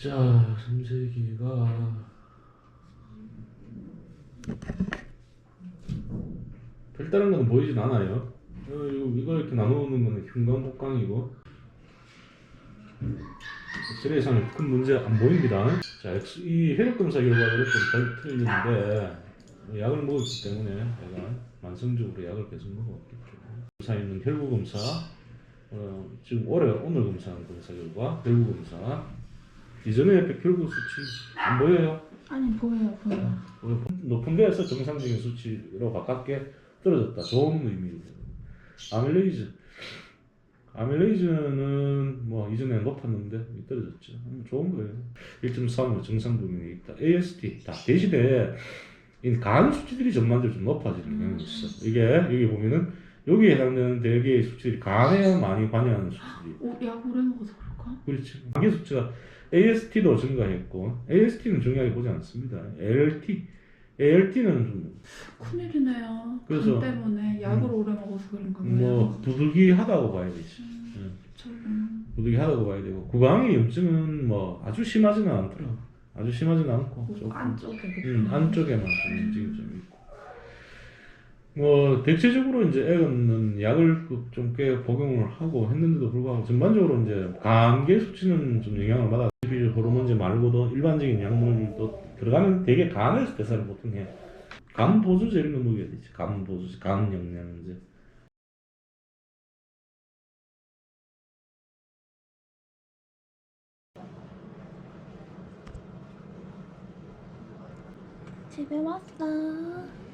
자, 삼세기가 별다른 건 보이진 않아요. 어, 이거, 이거 이렇게 나누는 거는 흉광복강이고 엑스레이 상에 큰 문제 안 보입니다. 자, 이 혈액검사 결과가 좀 틀리는데 약을 먹었기 때문에 내가 만성적으로 약을 계속 때문에 검사 있는 혈구검사 어, 지금 올해 오늘 검사한 검사 결과 혈구검사 이전에 백혈구 수치 안 보여요? 아니 보여요 보여요 어, 높은 데에서 정상적인 수치로 가깝게 떨어졌다. 좋은 의미입니다. 아밀레이즈. 아밀레이즈는 뭐 이전에 높았는데 떨어졌죠. 음, 좋은 거예요. 1.3으로 정상 범위에 있다. AST. 다 대신에 이간 수치들이 전반적으로 좀 높아지는 경향이 있어. 이게 여기 보면은 여기에 해당되는 대개의 수치들이 간에 많이 관여하는 수치들이 오, 약 오래 먹어서 그럴까? 그렇지. 관계 수치가 AST도 증가했고 AST는 중요하게 보지 않습니다. ALT, ALT는 좀 큰일이네요 그래서- 간 때문에 약을 오래 먹어서 그런가 봐요 뭐 부득이하다고 봐야 되지. 음, 저, 음. 부득이하다고 봐야 되고 구강의 염증은 뭐 아주 심하지는 않더라. 아주 심하지는 않고 그 조금 안쪽에 음, 안쪽에만 좀 움직임 좀 있고. 뭐 대체적으로 이제 애는 약을 그좀꽤 복용을 하고 했는데도 불구하고 전반적으로 이제 감개 수치는 좀 영향을 받아. 비질 호르몬제 말고도 일반적인 약물도 들어가면 되게 간에서 대사를 보통 해. 간 보조제 이런 거 먹여야 되지. 간 보조제, 간 영양제. 집에 왔어